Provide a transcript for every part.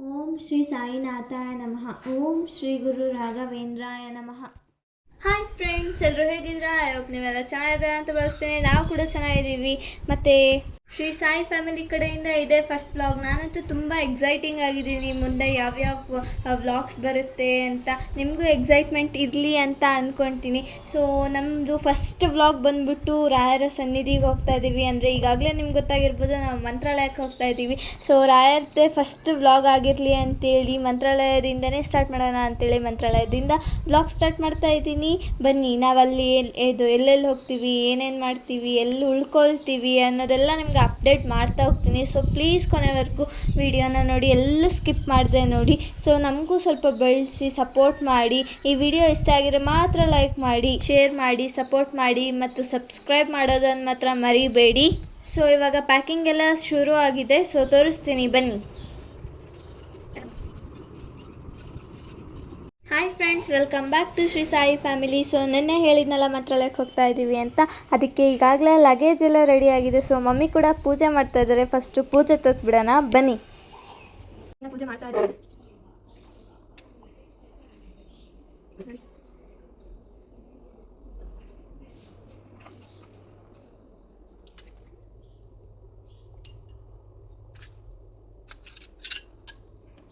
ಓಂ ಶ್ರೀ ಸಾಯಿನಾಥಾಯ ನಮಃ. ಓಂ ಶ್ರೀ ಗುರು ರಾಘವೇಂದ್ರಾಯ ನಮಃ. ಹಾಯ್ ಫ್ರೆಂಡ್ಸ್ ಎಲ್ಲರೂ ಹೇಗಿದ್ದೀರಾ? ನೀವೆಲ್ಲ ಚೆನ್ನಾಗಿದ್ದಾರೆ ಅಂತ ಬಳಸ್ತೇನೆ ನಾವು ಕೂಡ ಚೆನ್ನಾಗಿದ್ದೀವಿ. ಮತ್ತು ಶ್ರೀ ಸಾಯಿ ಫ್ಯಾಮಿಲಿ ಕಡೆಯಿಂದ ಇದೆ ಫಸ್ಟ್ ವ್ಲಾಗ್. ನಾನಂತೂ ತುಂಬ ಎಕ್ಸೈಟಿಂಗ್ ಆಗಿದ್ದೀನಿ. ಮುಂದೆ ಯಾವ್ಯಾವ ವ್ಲಾಗ್ಸ್ ಬರುತ್ತೆ ಅಂತ ನಿಮಗೂ ಎಕ್ಸೈಟ್ಮೆಂಟ್ ಇರಲಿ ಅಂತ ಅಂದ್ಕೊತೀನಿ ಸೊ ನಮ್ಮದು ಫಸ್ಟ್ ವ್ಲಾಗ್ ಬಂದುಬಿಟ್ಟು ರಾಯರ ಸನ್ನಿಧಿಗೆ ಹೋಗ್ತಾ ಇದ್ದೀವಿ ಅಂದರೆ ಈಗಾಗಲೇ ನಿಮ್ಗೆ ಗೊತ್ತಾಗಿರ್ಬೋದು, ನಾವು ಮಂತ್ರಾಲಯಕ್ಕೆ ಹೋಗ್ತಾ ಇದ್ದೀವಿ ಸೊ ರಾಯರದ್ದೇ ಫಸ್ಟ್ ವ್ಲಾಗ್ ಆಗಿರಲಿ ಅಂತೇಳಿ ಮಂತ್ರಾಲಯದಿಂದನೇ ಸ್ಟಾರ್ಟ್ ಮಾಡೋಣ ಅಂತೇಳಿ ಮಂತ್ರಾಲಯದಿಂದ ವ್ಲಾಗ್ ಸ್ಟಾರ್ಟ್ ಮಾಡ್ತಾ ಇದ್ದೀನಿ ಬನ್ನಿ, ನಾವಲ್ಲಿ ಎಲ್ಲಿ ಇದು ಎಲ್ಲೆಲ್ಲಿ ಹೋಗ್ತೀವಿ, ಏನೇನು ಮಾಡ್ತೀವಿ, ಎಲ್ಲಿ ಉಳ್ಕೊಳ್ತೀವಿ ಅನ್ನೋದೆಲ್ಲ ನಿಮ್ಗೆ ಅಪ್ಡೇಟ್ ಮಾಡ್ತಾ ಹೋಗ್ತೀನಿ. ಸೊ ಪ್ಲೀಸ್ ಕೊನೆವರೆಗೂ ವಿಡಿಯೋನ ನೋಡಿ, ಎಲ್ಲ ಸ್ಕಿಪ್ ಮಾಡಿದೆ ನೋಡಿ. ಸೊ ನಮಗೂ ಸ್ವಲ್ಪ ಬೆಳೆಸಿ ಸಪೋರ್ಟ್ ಮಾಡಿ. ಈ ವಿಡಿಯೋ ಇಷ್ಟ ಆಗಿರೋ ಮಾತ್ರ ಲೈಕ್ ಮಾಡಿ ಶೇರ್ ಮಾಡಿ ಸಪೋರ್ಟ್ ಮಾಡಿ ಮತ್ತು ಸಬ್ಸ್ಕ್ರೈಬ್ ಮಾಡೋದನ್ನು ಮಾತ್ರ ಮರಿಬೇಡಿ. ಸೊ ಇವಾಗ ಪ್ಯಾಕಿಂಗ್ ಎಲ್ಲ ಶುರು ಆಗಿದೆ ಸೊ ತೋರಿಸ್ತೀನಿ. ಬನ್ನಿ. Hi friends welcome back to Sri Sai family so ನಿನ್ನೆ ಹೇಳಿದ್ನಲ್ಲ ಮಂತ್ರಾಲಯಕ್ಕೆ ಹೋಗ್ತಾ ಇದ್ದೀವಿ ಅಂತ. ಅದಕ್ಕೆ ಈಗಾಗಲೇ ಲಗೇಜ್ ಎಲ್ಲ ರೆಡಿ ಆಗಿದೆ. ಸೊ ಮಮ್ಮಿ ಕೂಡ ಪೂಜೆ ಮಾಡ್ತಾ ಇದ್ದಾರೆ. ಫಸ್ಟು ಪೂಜೆ ತೋರಿಸ್ಬಿಡೋಣ. ಬನ್ನಿ. ಪೂಜೆ ಮಾಡ್ತಾ ಇದ್ದಾರೆ.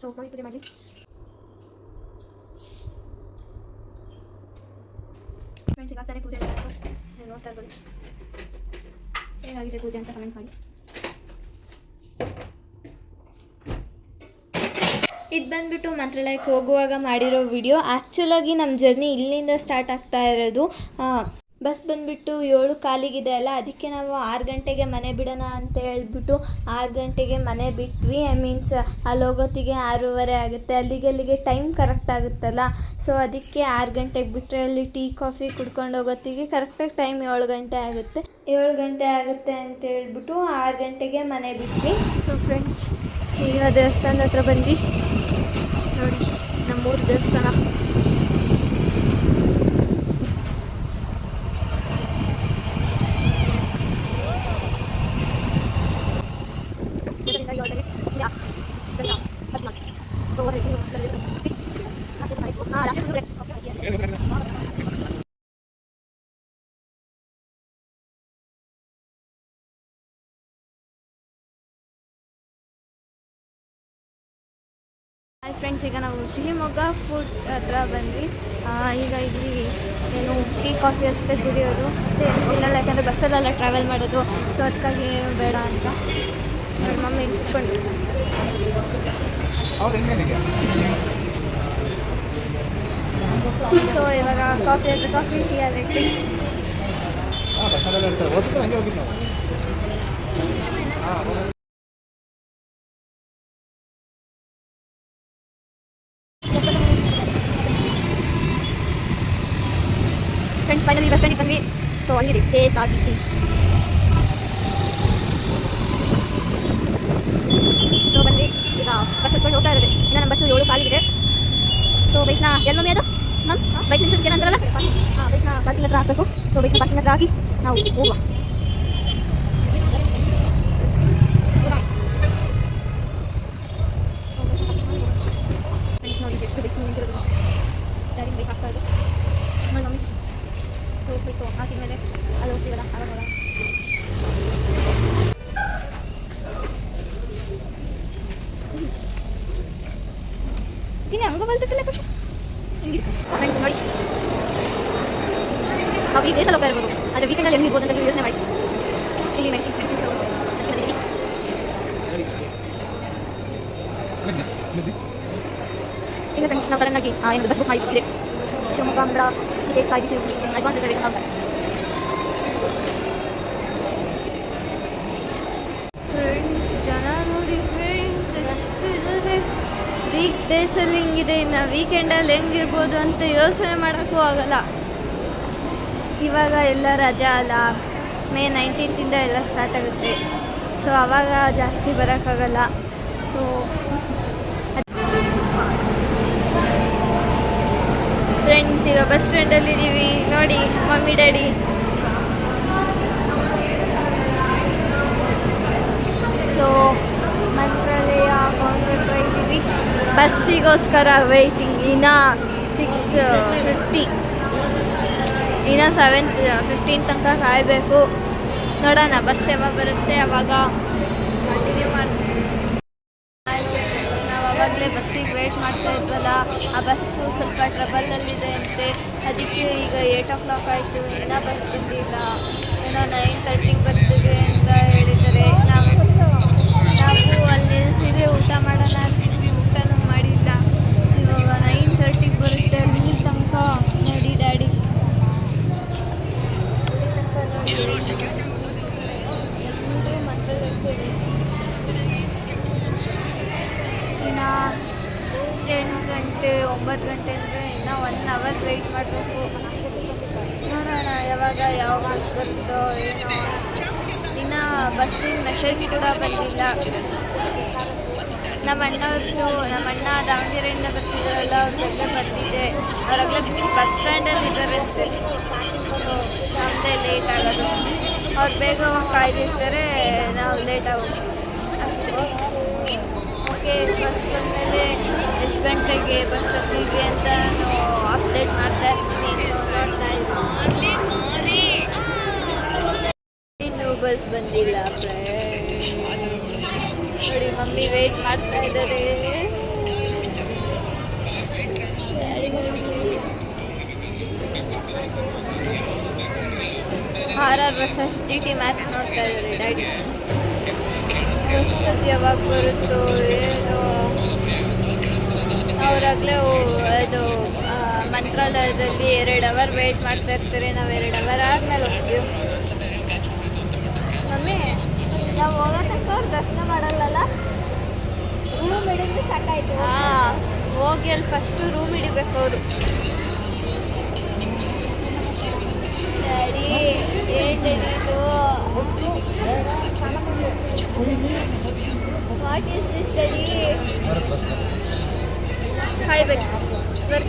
ಸೊ ಮಮ್ಮಿ ಪೂಜೆ ಮಾಡಿ ಫ್ರೆಂಡ್ಸ್ ಈಗ ತಾನೇ ಪೂಜೆ. ನೀವು ನೋಡ್ತಾ ಇರ್ಬೋದು. ಹೇಗಾಗಿದೆ ಪೂಜೆ ಅಂತ ಕಮೆಂಟ್ ಮಾಡಿ. ಇದು ಬಂದ್ಬಿಟ್ಟು ಮಂತ್ರಾಲಯಕ್ಕೆ ಹೋಗುವಾಗ ಮಾಡಿರೋ ವಿಡಿಯೋ. ಆ್ಯಕ್ಚುಲಾಗಿ ನಮ್ಮ ಜರ್ನಿ ಇಲ್ಲಿಂದ ಸ್ಟಾರ್ಟ್ ಆಗ್ತಾ ಇರೋದು ಬಸ್ ಬಂದುಬಿಟ್ಟು ಏಳು ಕಾಲಿಗಿದೆ ಅಲ್ಲ, ಅದಕ್ಕೆ ನಾವು ಆರು ಗಂಟೆಗೆ ಮನೆ ಬಿಡೋಣ ಅಂತ ಹೇಳ್ಬಿಟ್ಟು ಆರು ಗಂಟೆಗೆ ಮನೆ ಬಿಟ್ವಿ. ಐ ಮೀನ್ಸ್ ಅಲ್ಲಿ ಹೋಗೋತ್ತಿಗೆ ಆರೂವರೆ ಆಗುತ್ತೆ. ಅಲ್ಲಿಗೆ ಅಲ್ಲಿಗೆ ಟೈಮ್ ಕರೆಕ್ಟ್ ಆಗುತ್ತಲ್ಲ? ಸೊ ಅದಕ್ಕೆ ಆರು ಗಂಟೆಗೆ ಬಿಟ್ಟರೆ ಅಲ್ಲಿ ಟೀ, ಕಾಫಿ ಕುಡ್ಕೊಂಡು ಹೋಗೋತ್ತಿಗೆ ಕರೆಕ್ಟಾಗಿ ಟೈಮ್ ಏಳು ಗಂಟೆ ಆಗುತ್ತೆ. ಏಳು ಗಂಟೆ ಆಗುತ್ತೆ ಅಂತ ಹೇಳ್ಬಿಟ್ಟು ಆರು ಗಂಟೆಗೆ ಮನೆ ಬಿಟ್ವಿ. ಸೊ ಫ್ರೆಂಡ್ಸ್ ಈಗ ದೇವಸ್ಥಾನದ ಹತ್ರ ಬಂದ್ವಿ. ನೋಡಿ, ನಮ್ಮೂರು ದೇವಸ್ಥಾನ. ಫ್ರೆಂಡ್ಸ್ ಈಗ ನಾವು ಶಿವಮೊಗ್ಗ ಫುಡ್ ಹತ್ರ ಬಂದ್ವಿ. ಈಗ ಇಲ್ಲಿ ಏನು ಟೀ ಕಾಫಿ ಅಷ್ಟೇ ಕುಡಿಯೋದು. ಮತ್ತು ಏನು ತಿನ್ನಲ್ಲ ಯಾಕಂದರೆ ಬಸ್ಸಲ್ಲೆಲ್ಲ ಟ್ರಾವೆಲ್ ಮಾಡೋದು. ಸೊ ಅದಕ್ಕಾಗಿ ಏನು ಬೇಡ ಅಂತ ನೋಡಿ ಮಮ್ಮಿ ಇಟ್ಕೊಂಡು ಸೊ ಇವಾಗ ಕಾಫಿ ಆದರೆ ಕಾಫಿ ಟೀ ಆದರೆ ಟೀ ಹಂಗೆ ಹೋಗಿದ್ದು ನಾವು ಫ್ರೆಂಡ್ಸ್ ಫೈನಲಿ ಬಸ್ ಸ್ಟ್ಯಾಂಡಿಗೆ ಬಂದ್ವಿ so S R T C ಬಂದ್ವಿ ಈಗ ಬಸ್ ಹತ್ಕೊಂಡು ಹೋಗ್ತಾ ಇರೋದು ಇನ್ನು ನಮ್ಮ ಬಸ್ಸು ಏಳು ಕಾಲಿಗಿದೆ ಸೊ ಬೈಕ್ನ ಎಲ್ಲಿ ಮಮ್ಮಿ ಅದು ಮ್ಯಾಮ್ ಬೈಕ್ ನಿಲ್ಸೋದಕ್ಕೆ ಏನಂತಾರಲ್ಲ ಹಾಂ ಬೈಕ್ನ ಪಾರ್ಕಿಂಗ್ ಹತ್ರ ಹಾಕಬೇಕು ಸೊ ಬೈಕ್ನ ಪಾರ್ಕಿಂಗ್ ಹತ್ರ ಹಾಕಿ ನಾವು ಹೋಗುವ ಎಷ್ಟು ಬೈಕ್ ನಿಂತಿರೋದು ಗಾಡಿ ಬೈಕ್ ಹಾಕ್ತಾ Ah, en el Facebook, ahí, mire. Yo me voy a mandar... ಜನ ನೋಡಿ ಫ್ರೆಂಡ್ಸ್ ಎಷ್ಟು ಇದ್ದಾರೆ ವೀಕ್ ಡೇಸಲ್ಲಿ ಹಿಂಗಿದೆ ಇನ್ನು ವೀಕೆಂಡಲ್ಲಿ ಹೆಂಗಿರ್ಬೋದು ಅಂತ ಯೋಚನೆ ಮಾಡೋಕ್ಕೂ ಆಗಲ್ಲ. ಇವಾಗ ಎಲ್ಲ ರಜಾ ಅಲ್ಲ ಮೇ ನೈನ್ಟೀನ್ತಿಂದ ಎಲ್ಲ ಸ್ಟಾರ್ಟ್ ಆಗುತ್ತೆ. ಸೊ ಆವಾಗ ಜಾಸ್ತಿ ಬರೋಕ್ಕಾಗಲ್ಲ. ಸೊ ಫ್ರೆಂಡ್ಸ್ ಈಗ ಬಸ್ ಸ್ಟ್ಯಾಂಡಲ್ಲಿ ಇದ್ದೀವಿ ನೋಡಿ, mummy daddy so Mantralaya convent ಇದ್ದೀವಿ ಬಸ್ಸಿಗೋಸ್ಕರ ವೆಯ್ಟಿಂಗ್ ಇನ್ನ ಸಿಕ್ಸ್ ಫಿಫ್ಟಿ ಇನ್ನು ಸೆವೆನ್ ಫಿಫ್ಟೀನ್ ತನಕ ಕಾಯಬೇಕು. ನೋಡೋಣ ಬಸ್ ಯಾವಾಗ ಬರುತ್ತೆ, ಅವಾಗ ಬಸ್ಸಿಗೆ ವೇಟ್ ಮಾಡ್ತಾ ಇದ್ವಲ್ಲ, ಆ ಬಸ್ಸು ಸ್ವಲ್ಪ ಟ್ರಬಲಲ್ಲಿದೆ ಅಂತೆ. ಅದಕ್ಕೆ ಈಗ ಏಯ್ಟ್ ಓ ಕ್ಲಾಕ್ ಆಯಿತು, ಇನ್ನೂ ಬಸ್ ಬಂದಿಲ್ಲ. ಏನೋ ನೈನ್ ತರ್ಟಿಗೆ ಬರ್ತಿದೆ ಅಂತ ನೋಡೋಣ, ಯಾವಾಗ, ಯಾವ ಬಸ್ ಬರುತ್ತೋ ಏನೋ. ಇನ್ನು ಬಸ್ಸಿನ ಮೆಸೇಜ್ ಕೂಡ ಬಂದಿಲ್ಲ. ನಮ್ಮ ಅಣ್ಣವ್ರದ್ದು ನಮ್ಮ ಅಣ್ಣ ದಾವಣಗೆರೆಯಿಂದ ಬರ್ತಿದ್ದಾರಲ್ಲ, ಅವ್ರದ್ದೆಲ್ಲ ಬರ್ತಿದೆ ಅವರಾಗಲೇ ಬಸ್ ಸ್ಟ್ಯಾಂಡಲ್ಲಿ ಇದ್ದಾರಂತೆ ಸೊ ನಮ್ಮದೇ ಲೇಟ್ ಆಗೋದು. ಅವ್ರು ಬೇಗ ಕಾಯ್ದಿರ್ತಾರೆ, ನಾವು ಲೇಟ್ ಆಗೋದು ಅಷ್ಟೇ. ಓಕೆ ಬಸ್ ಬಂದಮೇಲೆ ಎಷ್ಟು ಗಂಟೆಗೆ, ಬಸ್ ಹತ್ತಿದ್ವಿ ಅಂತ ನಾನು ಅಪ್ಡೇಟ್ ಮಾಡ್ತಾ ಇರ್ತೀನಿ ಸೊ ನೋಡ್ತಾ ಇದ್ದೀನಿ ಬಸ್ ಬಂದಿಲ್ಲ ನೋಡಿ, ಮಮ್ಮಿ ವೇಟ್ ಮಾಡ್ತಾ ಇದ್ದಾರೆ. R R versus G T match ನೋಡ್ತಾ ಇದ್ದಾರೆ ಡ್ಯಾಡಿ ಬಸ್ ಯಾವಾಗ ಬರುತ್ತೋ ಏನೋ. ಅವರಾಗಲೇ ಅದು ಮಂತ್ರಾಲಯದಲ್ಲಿ ಎರಡು ಅವರ್ ವೇಟ್ ಮಾಡ್ತಾ ಇರ್ತಾರೆ. ನಾವು ಎರಡು ಅವರ್ ಆದಮೇಲೆ ಹೋಗ್ತೀವಿ. ನಾವು ಹೋಗೋ ಅವ್ರು ದರ್ಶನ ಮಾಡಲ್ಲಲ್ಲ? ರೂಮ್ ಹಿಡಿದ್ರೆ ಸಾಕಾಯ್ತು. ಹಾಂ, ಹೋಗಿ ಅಲ್ಲಿ ಫಸ್ಟು ರೂಮ್ ಹಿಡಿಬೇಕು ಅವರು. ಡ್ಯಾಡಿ ಏನು ಇದು? ವಾಟ್ ಈಸ್ ದಿಸ್ ಡ್ಯಾಡಿ ಕಾಯ್ಬೇಕು ಬರ್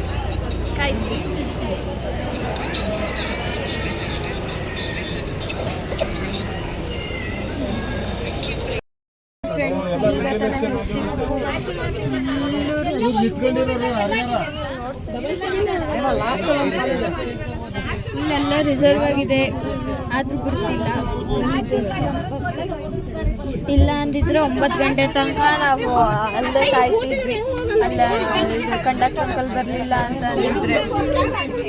ಕಾಯ್ತೀವಿ ಫ್ರೆಂಡ್ಸ್ ಈಗ ತಾನೇ ಇಲ್ಲೆಲ್ಲ ರಿಸರ್ವ್ ಆಗಿದೆ. ಆದ್ರೂ ಬಿಡ್ತಿಲ್ಲ. ಇಲ್ಲ ಅಂದಿದ್ರೆ ಒಂಬತ್ತು ಗಂಟೆ ತನಕ ನಾವು ಅಲ್ಲೇ ಕಾಯ್ತಿದ್ವಿ. ಅಲ್ಲ ಕಂಡಕ್ಟರ್ ಅಂಕಲ್ ಬರಲಿಲ್ಲ ಅಂತ ಅಂದಿದ್ರೆ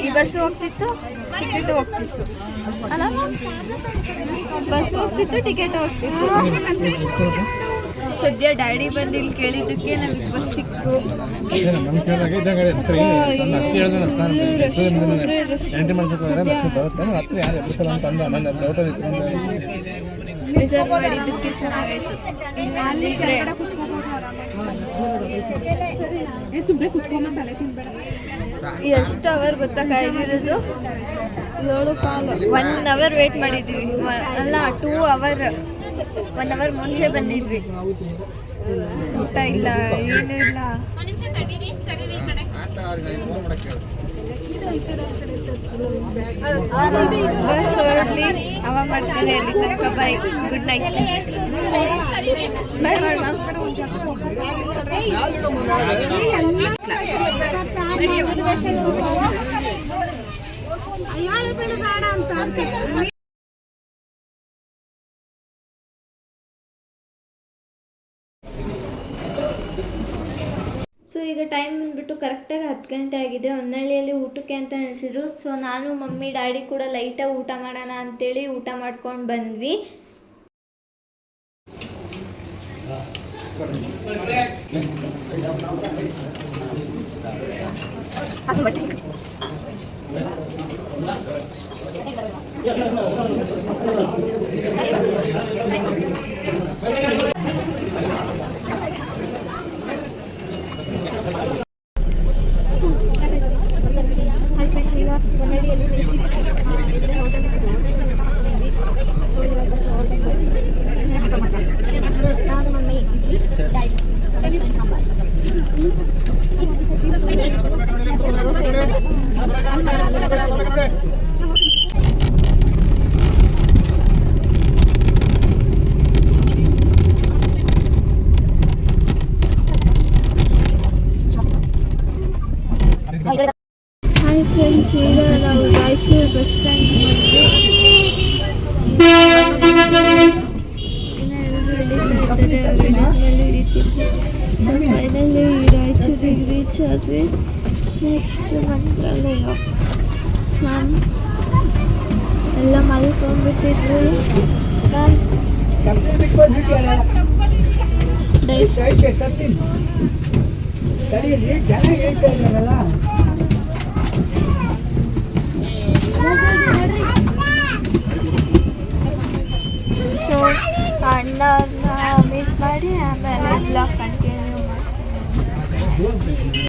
ಈ ಬಸ್ ಹೋಗ್ತಿತ್ತು? ಟಿಕೆಟ್ ಹೋಗ್ತಿತ್ತು. ಅಲ್ಲ ಬಸ್ ಹೋಗ್ತಿತ್ತು ಟಿಕೆಟ್ ಹೋಗ್ತಿತ್ತು. ಸದ್ಯ ಡ್ಯಾಡಿ ಬಂದು ಇಲ್ಲಿ ಕೇಳಿದ್ದಕ್ಕೆ ನಮಗೆ ಬಸ್ ಸಿಕ್ತು. ರಿಸರ್ವ್ ಮಾಡಿದ್ದಕ್ಕೆ ಚೆನ್ನಾಗಾಯ್ತು. ಎಷ್ಟು ಅವರ್ ಗೊತ್ತಾ ಕಾಯ್ದಿರೋದು ಏಳು ಕಾಲು ಒನ್ ಅವರ್ ವೇಟ್ ಮಾಡಿದ್ವಿ. ಅಲ್ಲ ಟೂ ಅವರ್ ಒನ್ ಅವರ್ ಮುಂಚೆ ಬಂದಿದ್ವಿ. ಊಟ ಇಲ್ಲ ಏನೂ ಇಲ್ಲ. ಅವ ಮಾಡ್ತಾನೆ ಅಲ್ಲಿ ಗುಡ್ ನೈಟ್ ಸೊ ಈಗ ಟೈಮ್ ಬಂದ್ಬಿಟ್ಟು ಕರೆಕ್ಟಾಗಿ ಹತ್ತು ಗಂಟೆ ಆಗಿದೆ. ಹೊನ್ನಳ್ಳಿಯಲ್ಲಿ ಊಟಕ್ಕೆ ಅಂತ ಅನಿಸಿದ್ರು. ಸೊ ನಾನು, ಮಮ್ಮಿ, ಡ್ಯಾಡಿ ಕೂಡ ಲೈಟಾಗಿ ಊಟ ಮಾಡೋಣ ಅಂತೇಳಿ ಊಟ ಮಾಡ್ಕೊಂಡು ಬಂದ್ವಿ ಹಾಕಿ ಬಟ್ಟೆ ಹಾಯ್ ಫ್ರೆಂಡ್ಸ್ ಈಗ ಹೊನ್ನಳ್ಳಿಯಲ್ಲಿ ಇಲ್ಲೇ ಹೋಟೆಲ್ ಸೊ ಇವಾಗ ಬಸ್ ಹೋಗ್ಬೇಕು ನಾನು mummy idli daddy sambar hi friends ಈಗ ನಾವು ರಾಯಚೂರು ಬಸ್ ಸ್ಟ್ಯಾಂಡ್ ಫೈನಲಿ ರಾಯಚೂರಿಗೆ ಆದ್ವಿ ನೆಕ್ಸ್ಟ್ ಮಂತ್ರಾಲಯ. ಮ್ಯಾಮ್ ಎಲ್ಲ ಮಲ್ಕೊಂಡ್ಬಿಟ್ಟಿದ್ರು. ಮ್ಯಾಮ್ ಸೊ ಅಣ್ಣನ ಮೀಟ್ ಮಾಡಿ ಆಮೇಲೆ ಬ್ಲಾಗ್ ಕಂಟಿನ್ಯೂ ಮಾಡಿ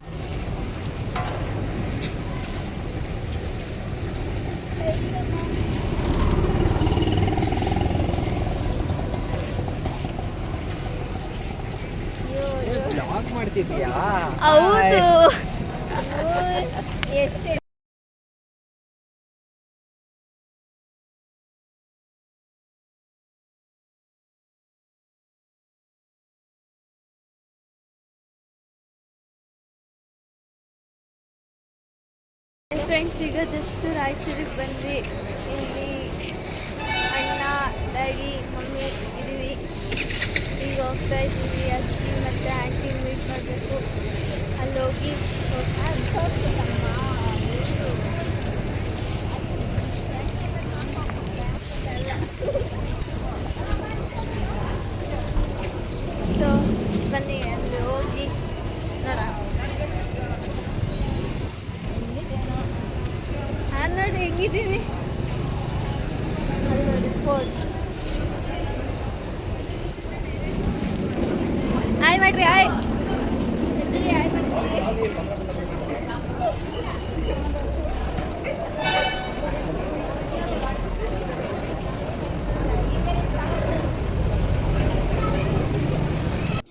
ಬ್ಲಾಗ್ ಮಾಡ್ತಿದ್ದೀಯಾ ಹೌದು ಫ್ರೆಂಡ್ಸ್ ಈಗ ಜಸ್ಟ್ ರಾಯಚೂರಿಗೆ ಬಂದ್ವಿ ಇಲ್ಲಿ ಅಣ್ಣ ಡ್ಯಾಡಿ ಮಮ್ಮಿ ಇದ್ದೀವಿ ಈಗ ಹೋಗ್ತಾ ಇದ್ದೀವಿ. ಅಜ್ಜಿ ಮತ್ತು ಆಂಟಿ ಮೀಟ್ ಮಾಡಬೇಕು. ಅಲ್ಲಿ ಹೋಗಿ ಸೊ ಬನ್ನಿ ಅಲ್ಲಿ ಹೋಗಿ ನೋಡೋಣ ಹಾಂ ನೋಡಿ ಹೆಂಗಿದ್ದೀವಿ ಅಲ್ಲಿ ನೋಡಿ ಫೋರ್ಟ್ ಆಯ್ ಮಾಡ್ರಿ ಆಯ್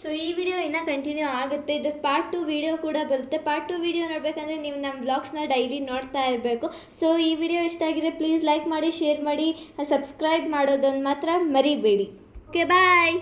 ಸೊ ಈ ವಿಡಿಯೋ ಇನ್ನೂ ಕಂಟಿನ್ಯೂ ಆಗುತ್ತೆ. ಇದು ಪಾರ್ಟ್ ಟು ವಿಡಿಯೋ ಕೂಡ ಬರುತ್ತೆ. ಪಾರ್ಟ್ ಟು ವಿಡಿಯೋ ನೋಡಬೇಕಂದ್ರೆ ನೀವು ನಮ್ಮ ಬ್ಲಾಗ್ಸ್ನ ಡೈಲಿ ನೋಡ್ತಾ ಇರಬೇಕು. ಸೊ ಈ ವಿಡಿಯೋ ಇಷ್ಟ ಆಗಿದ್ರೆ ಪ್ಲೀಸ್ ಲೈಕ್ ಮಾಡಿ ಶೇರ್ ಮಾಡಿ ಸಬ್ಸ್ಕ್ರೈಬ್ ಮಾಡೋದನ್ನು ಮಾತ್ರ ಮರಿಬೇಡಿ. Okay bye